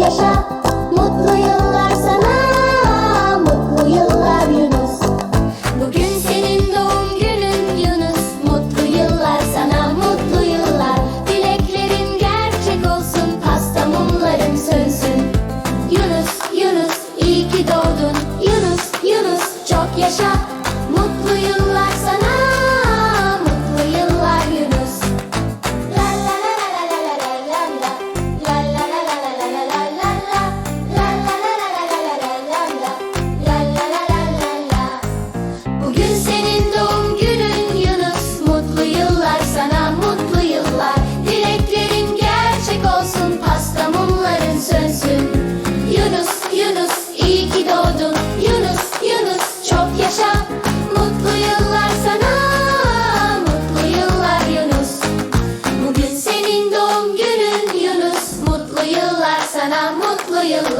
yaşa. Mutlu yıllar sana Mutlu yıllar Yunus. Bugün senin doğum günün Yunus. Mutlu yıllar sana mutlu yıllar. Dileklerin gerçek olsun Pasta sönsün. Yunus Yunus iyi ki doğdun. Yunus Yunus çok yaşa. Mutlu yıllar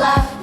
mutlu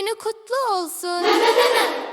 günü kutlu olsun.